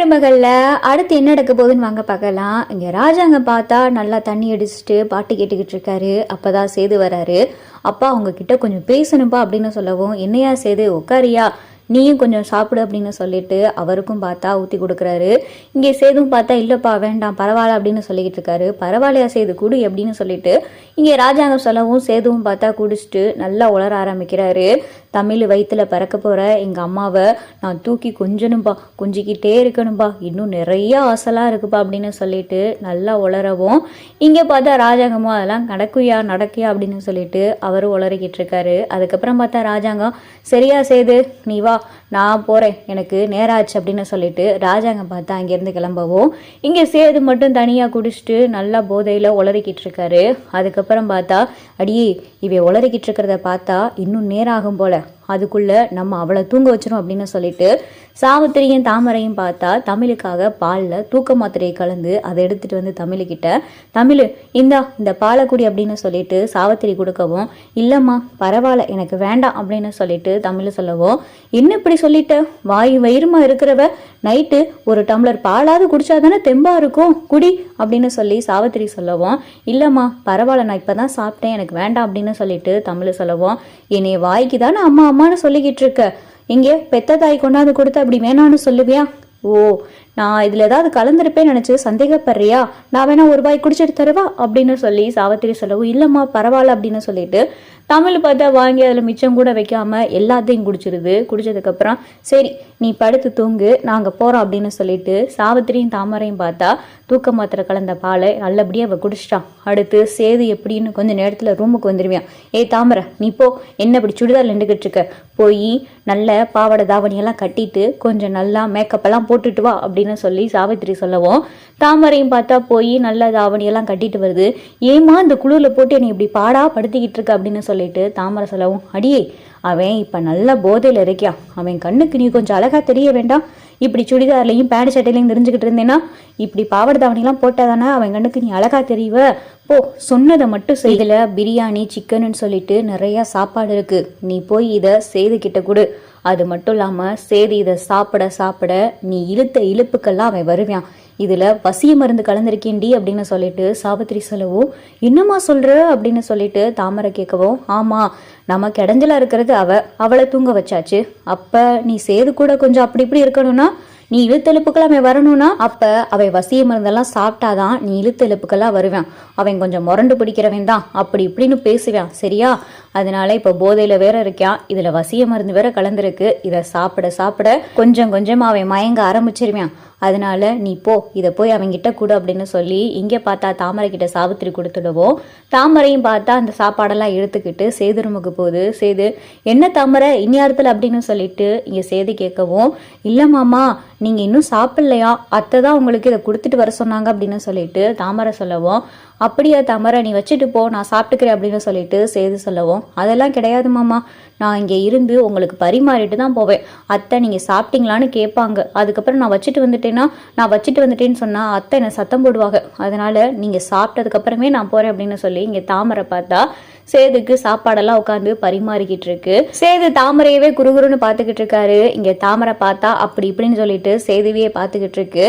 மருமகளில் அடுத்து என்ன நடக்க போகுதுன்னு வாங்க பார்க்கலாம். இங்கே ராஜாங்க பார்த்தா நல்லா தண்ணி அடிச்சுட்டு பாட்டு கேட்டுக்கிட்டு இருக்காரு. அப்பதான் சேது வராரு. அப்பா அவங்கக்கிட்ட கொஞ்சம் பேசணும்ப்பா அப்படின்னு சொல்லவும் என்னையா சேது உட்காரியா? நீயும் கொஞ்சம் சாப்பிடு அப்படின்னு சொல்லிட்டு அவருக்கும் பார்த்தா ஊற்றி கொடுக்குறாரு. இங்கே சேதும் பார்த்தா இல்லைப்பா வேண்டாம் பரவாயில்ல அப்படின்னு சொல்லிக்கிட்டு இருக்காரு. பரவாயில்லையா சேது குடு அப்படின்னு சொல்லிட்டு இங்கே ராஜாங்கம் சொல்லவும் சேதுவும் பார்த்தா குடிச்சிட்டு நல்லா உளர ஆரம்பிக்கிறாரு. தமிழ் வயிற்றுல பிறக்க போகிற எங்கள் அம்மாவை நான் தூக்கி கொஞ்சணும்பா கொஞ்சிக்கிட்டே இருக்கணும்பா. இன்னும் நிறைய ஆசைலாம் இருக்குப்பா அப்படின்னு சொல்லிட்டு நல்லா உளரவும் இங்கே பார்த்தா ராஜாங்கமும் அதெல்லாம் நடக்குயா நடக்கியா அப்படின்னு சொல்லிட்டு அவரும் உளறிக்கிட்டு இருக்காரு. அதுக்கப்புறம் பார்த்தா ராஜாங்கம் சரியா சேது நீ வா நான் போகிறேன் எனக்கு நேராச்சு அப்படின்னு சொல்லிட்டு ராஜாங்கம் பார்த்தா அங்கேருந்து கிளம்பவும் இங்கே சேது மட்டும் தனியாக குடிச்சிட்டு நல்லா போதையில் உளறிக்கிட்டு இருக்காரு. அதுக்கப்புறம் பார்த்தா அடியே இவை உளறிக்கிட்டு இருக்கிறத பார்த்தா இன்னும் நேராகும் போல. அதுக்குள்ள நம்ம அவளை தூங்க வச்சிரும் அப்படின்னு சொல்லிட்டு சாவித்திரியும் தாமரையும் பார்த்தா தமிழுக்காக பாலில் தூக்க மாத்திரையை கலந்து அதை எடுத்துட்டு வந்து தமிழுக்கிட்ட தமிழ் இந்தா இந்த பாலை குடி அப்படின்னு சொல்லிட்டு சாவித்திரி கொடுக்கவும் இல்லைம்மா பரவாயில்ல எனக்கு வேண்டாம் அப்படின்னு சொல்லிட்டு தமிழ் சொல்லவும் என்ன இப்படி சொல்லிட்ட? வாய் வயிறுமா இருக்கிறவ? நைட்டு ஒரு டம்ளர் பாலாவது குடிச்சாதானே தெம்பா இருக்கும் குடி அப்படின்னு சொல்லி சாவித்திரி சொல்லவும் இல்லைம்மா பரவாயில்ல நான் இப்போ தான் சாப்பிட்டேன் எனக்கு வேண்டாம் அப்படின்னு சொல்லிட்டு தமிழ் சொல்லவும் என்னைய வாய்க்கு தானே அம்மா அம்மான்னு சொல்லிக்கிட்டு இருக்க? இங்கே பெத்த தாய் கொண்டாந்து கொடுத்து அப்படி வேணான்னு சொல்லுவியா? ஓ நான் இதில் ஏதாவது கலந்துருப்பேன்னு நினச்சி சந்தேகப்படுறியா? நான் வேணா ஒரு பாய் குடிச்சிட்டு தருவா? அப்படின்னு சொல்லி சாவித்திரி சொல்லவும் இல்லைம்மா பரவாயில்ல அப்படின்னு சொல்லிட்டு தமிழ் பார்த்தா வாங்கி அதில் மிச்சம் கூட வைக்காம எல்லாத்தையும் குடிச்சிருது. குடிச்சதுக்கப்புறம் சரி நீ படுத்து தூங்கு நாங்கள் போகிறோம் அப்படின்னு சொல்லிட்டு சாவித்திரியும் தாமரையும் பார்த்தா தூக்க மாத்திரை கலந்த பாலை நல்லபடியாக அவள் குடிச்சிட்டான் அடுத்து சேது எப்படின்னு கொஞ்சம் நேரத்தில் ரூமுக்கு வந்துடுவியான் ஏய் தாமரை நீ போ. என்ன இப்படி சுடிதார் நின்றுக்கிட்டு இருக்க? போய் நல்ல பாவாடை தாவணியெல்லாம் கட்டிட்டு கொஞ்சம் நல்லா மேக்கப் எல்லாம் போட்டுட்டு வா அப்படின்னு சொல்லி சாவித்திரி சொல்லவும் தாமரையும் பார்த்தா போய் நல்ல தாவணியெல்லாம் கட்டிட்டு வருது. ஏமா இந்த குளிரில் போட்டு என்னை இப்படி பாடா படுத்திக்கிட்டு இருக்க அப்படின்னு சொல்லிட்டு தாமரை சொல்லவும் அடியே அவன் இப்போ நல்ல போதையில் இருக்கியா? அவன் கண்ணுக்கு நீ கொஞ்சம் அழகாக தெரிய வேண்டாம். இப்படி சுடிதார்லையும் பேண்ட் சட்டையிலையும் தெரிஞ்சுக்கிட்டு இருந்தேன்னா இப்படி பாவாடை தாவணிலாம் போட்டாதானே அவன் கண்ணுக்கு நீ அழகா தெரியவ போ சொன்னதை மட்டும் செய்தல பிரியாணி சிக்கனுன்னு சொல்லிட்டு நிறைய சாப்பாடு இருக்கு. நீ போய் இதை செய்து கிட்ட கொடு. அது மட்டும் இல்லாமல் சேது இதை சாப்பிட சாப்பிட நீ இழுத்த இழுப்புக்கெல்லாம் அவன் வருவான். இதில் வசிய மருந்து கலந்திருக்கேன்டி அப்படின்னு சொல்லிட்டு சாவித்திரி சொல்லவும் என்னம்மா சொல்கிற அப்படின்னு சொல்லிட்டு தாமரை கேட்கவும் ஆமாம் நம்ம இடைஞ்சலா இருக்கிறது அவ அவளை தூங்க வச்சாச்சு. அப்போ நீ சேது கூட கொஞ்சம் அப்படி இப்படி இருக்கணும்னா நீ இழுத்தெழுப்புக்கெல்லாம் அவன் வரணும்னா அப்போ அவன் வசிய மருந்தெல்லாம் சாப்பிட்டாதான் நீ இழுத்தெழுப்புக்கெல்லாம் வருவான். அவன் கொஞ்சம் முரண்டு பிடிக்கிறவன் தான் அப்படி இப்படின்னு பேசுவான் சரியா? அதனால இப்போ போதையில் வேற இருக்கான் இதில் வசிய மருந்து வேற கலந்துருக்கு. இதை சாப்பிட சாப்பிட கொஞ்சம் கொஞ்சமாக அவன் மயங்க ஆரம்பிச்சிருவான். அதனால நீ போ இதை போய் அவங்கிட்ட கொடு அப்படின்னு சொல்லி இங்கே பார்த்தா தாமரை கிட்ட சாவித்திரி கொடுத்துடுவோம் தாமரையும் பார்த்தா அந்த சாப்பாடெல்லாம் எடுத்துக்கிட்டு சேது ரூமுக்கு போகுது. சேது என்ன தாமரை? இந்நேரத்தில் அப்படின்னு சொல்லிட்டு இங்கே சேது கேட்கவும் இல்லை மாமா நீங்கள் இன்னும் சாப்பிட்லையா? அத்தை தான் உங்களுக்கு இதை கொடுத்துட்டு வர சொன்னாங்க அப்படின்னு சொல்லிட்டு தாமரை சொல்லவும் அப்படியா தாமரை நீ வச்சுட்டு போ நான் சாப்பிட்டுக்கிறேன் அப்படின்னு சொல்லிட்டு சேது சொல்லவும் அதெல்லாம் கிடையாது மாமா. நான் இங்கே இருந்து உங்களுக்கு பரிமாறிட்டு தான் போவேன். அத்தை நீங்கள் சாப்பிட்டீங்களான்னு கேட்பாங்க. அதுக்கப்புறம் நான் வச்சுட்டு வந்துட்டேன்னா நான் வச்சுட்டு வந்துட்டேன்னு சொன்னால் அத்தை என்னை சத்தம் போடுவாங்க. அதனால் நீங்கள் சாப்பிட்டதுக்கப்புறமே நான் போகிறேன் அப்படின்னு சொல்லி இங்கே தாமரை பார்த்தா சேதுக்கு சாப்பாடெல்லாம் உட்காந்து பரிமாறிக்கிட்டு இருக்கு. சேது தாமரையவே குறுகுறுன்னு பார்த்துக்கிட்டு இருக்காரு. இங்கே தாமரை பார்த்தா அப்படி இப்படின்னு சொல்லிட்டு சேதுவையே பார்த்துக்கிட்டு இருக்கு.